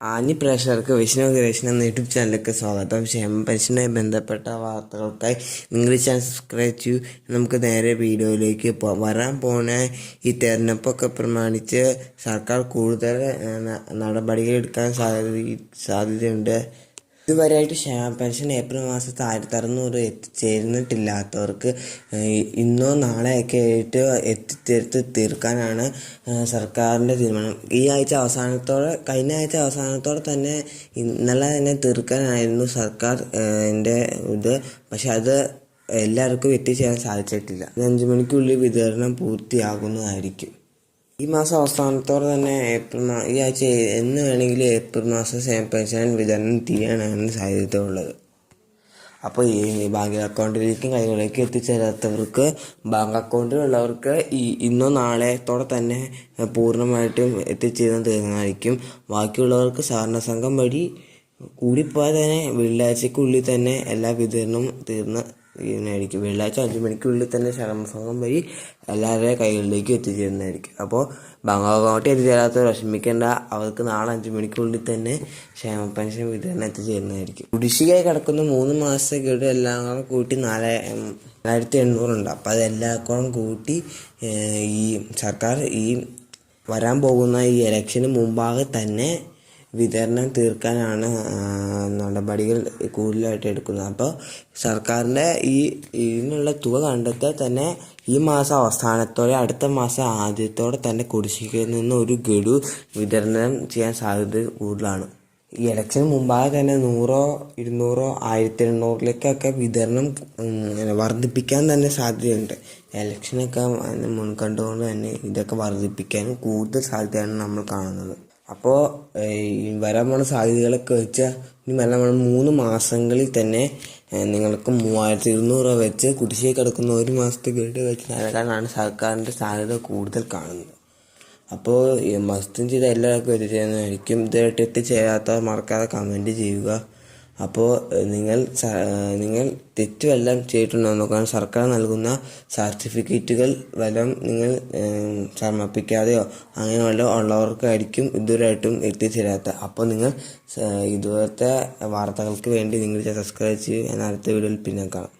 ആഞ്ഞി പ്രേക്ഷകർക്ക് വിഷ്ണു ഗിരീഷൻ എന്ന യൂട്യൂബ് ചാനലിലേക്ക് സ്വാഗതം. ക്ഷേമ പെൻഷനുമായി ബന്ധപ്പെട്ട വാർത്തകൾക്കായി നിങ്ങൾ ചാനൽ സബ്സ്ക്രൈബ് ചെയ്യൂ. നമുക്ക് നേരെ വീഡിയോയിലേക്ക് വരാൻ പോണ ഈ തെരഞ്ഞെടുപ്പൊക്കെ പ്രമാണിച്ച് സർക്കാർ കൂടുതൽ നടപടികൾ എടുക്കാൻ സാധ്യത സാധ്യതയുണ്ട്. ഇതുവരെയായിട്ട് പെൻഷൻ ഏപ്രിൽ മാസത്തെ ആയിരത്തി അറുന്നൂറ് എത്തിച്ചേർന്നിട്ടില്ലാത്തവർക്ക് ഇന്നോ നാളെയൊക്കെ ആയിട്ട് എത്തിച്ചേർത്ത് തീർക്കാനാണ് സർക്കാരിന്റെ തീരുമാനം. ഈ ആഴ്ച അവസാനത്തോടെ കഴിഞ്ഞ ആഴ്ച അവസാനത്തോടെ തന്നെ ഇന്നലെ തന്നെ തീർക്കാനായിരുന്നു സർക്കാർ എന്റെ ന്റെ ഇത്. പക്ഷെ അത് എല്ലാവർക്കും എത്തിച്ചേരാൻ സാധിച്ചിട്ടില്ല. അഞ്ച് മണിക്കുള്ളിൽ വിതരണം പൂർത്തിയാകുന്നതായിരിക്കും. ഈ മാസം അവസാനത്തോടെ തന്നെ ഏപ്രിൽ മാ ഈ ആഴ്ച എന്ന് വേണമെങ്കിൽ ഏപ്രിൽ മാസം പെൻഷൻ വിതരണം തീരാനാണ് സാധ്യത ഉള്ളത്. അപ്പോൾ ഈ ബാങ്ക് അക്കൗണ്ടിലേക്കും കൈകളിലേക്ക് എത്തിച്ചേരാത്തവർക്ക് ബാങ്ക് അക്കൗണ്ടിലുള്ളവർക്ക് ഈ ഇന്നോ നാളെത്തോടെ തന്നെ പൂർണമായിട്ടും എത്തിച്ചേരാൻ തീരുമാനിക്കും ബാക്കിയുള്ളവർക്ക് സഹകരണ സംഘം വഴി കൂടിപ്പോയാൽ തന്നെ വെള്ളിയാഴ്ചക്കുള്ളിൽ തന്നെ എല്ലാ വിതരണവും തീർന്ന് തീരുന്നതായിരിക്കും വെള്ളിയാഴ്ച അഞ്ച് മണിക്കുള്ളിൽ തന്നെ സഹകരണ സംഘം വഴി എല്ലാവരുടെ കൈകളിലേക്ക് എത്തിച്ചേരുന്നതായിരിക്കും. അപ്പോൾ ബാങ്ക് അക്കൗണ്ട് എത്തിച്ചേരാത്തവർ വിഷമിക്കേണ്ട. അവർക്ക് നാളെ അഞ്ച് മണിക്കുള്ളിൽ തന്നെ ക്ഷേമ പെൻഷൻ വിതരണം എത്തിച്ചേരുന്നതായിരിക്കും. കുടിശ്ശികയായി കിടക്കുന്ന മൂന്ന് മാസത്തെ ഗഡു എല്ലാം കൂടെ കൂട്ടി നാല് നാലായിരത്തി എണ്ണൂറുണ്ട് അപ്പോൾ അതെല്ലാം കൂടെ കൂട്ടി ഈ സർക്കാർ ഈ വരാൻ പോകുന്ന ഈ ഇലക്ഷന് മുമ്പാകെ തന്നെ വിതരണം തീർക്കാനാണ് നടപടികൾ കൂടുതലായിട്ട് എടുക്കുന്നത്. അപ്പോൾ സർക്കാരിന്റെ ഈ ഇതിനുള്ള തുക കണ്ടെത്താൻ തന്നെ ഈ മാസം അവസാനത്തോടെ അടുത്ത മാസം ആദ്യത്തോടെ തന്നെ കുടിശ്ശികയിൽ നിന്ന് ഒരു ഗഡു വിതരണം ചെയ്യാൻ സാധ്യത കൂടുതലാണ്. ഈ ഇലക്ഷൻ മുമ്പാകെ തന്നെ നൂറോ ഇരുന്നൂറോ ആയിരത്തി എണ്ണൂറിലേക്കൊക്കെ വിതരണം വർദ്ധിപ്പിക്കാൻ തന്നെ സാധ്യതയുണ്ട്. ഇലക്ഷനൊക്കെ മുൻകണ്ടുകൊണ്ട് തന്നെ ഇതൊക്കെ വർദ്ധിപ്പിക്കാനും കൂടുതൽ സാധ്യതയാണ് നമ്മൾ കാണുന്നത്. അപ്പോൾ വരാൻ പോണ സാധ്യതകളൊക്കെ വെച്ചാൽ ഇനി വരാൻ പോണ മൂന്ന് മാസങ്ങളിൽ തന്നെ നിങ്ങൾക്ക് മൂവായിരത്തി ഇരുന്നൂറ് രൂപ വെച്ച് കുടിശ്ശിക കിടക്കുന്ന ഒരു മാസത്തെ ഗഡു വെച്ച് നൽകാനാണ് സർക്കാരിന്റെ സാധ്യത കൂടുതൽ കാണുന്നത്. അപ്പോൾ മസ്തും ചെയ്ത എല്ലാവർക്കും എത്തിച്ചേരുന്നതായിരിക്കും ഇതായിട്ട് എത്തിച്ചേരാത്തവർ മറക്കാതെ കമന്റ് ചെയ്യുക. അപ്പോൾ നിങ്ങൾ നിങ്ങൾ തെറ്റുമെല്ലാം ചെയ്തിട്ടുണ്ടോ എന്ന് നോക്കാൻ സർക്കാർ നൽകുന്ന സർട്ടിഫിക്കറ്റുകൾ വല്ലതും നിങ്ങൾ സമർപ്പിക്കാതെയോ അങ്ങനെ വല്ലതും ഉള്ളവർക്കായിരിക്കും ഇതുവരെയായിട്ടും എത്തിച്ചേരാത്ത. അപ്പോൾ നിങ്ങൾ ഇതുപോലത്തെ വാർത്തകൾക്ക് വേണ്ടി നിങ്ങൾ സബ്സ്ക്രൈബ് ചെയ്യും ഞാൻ അടുത്ത വീഡിയോയിൽ പിന്നെ കാണാം.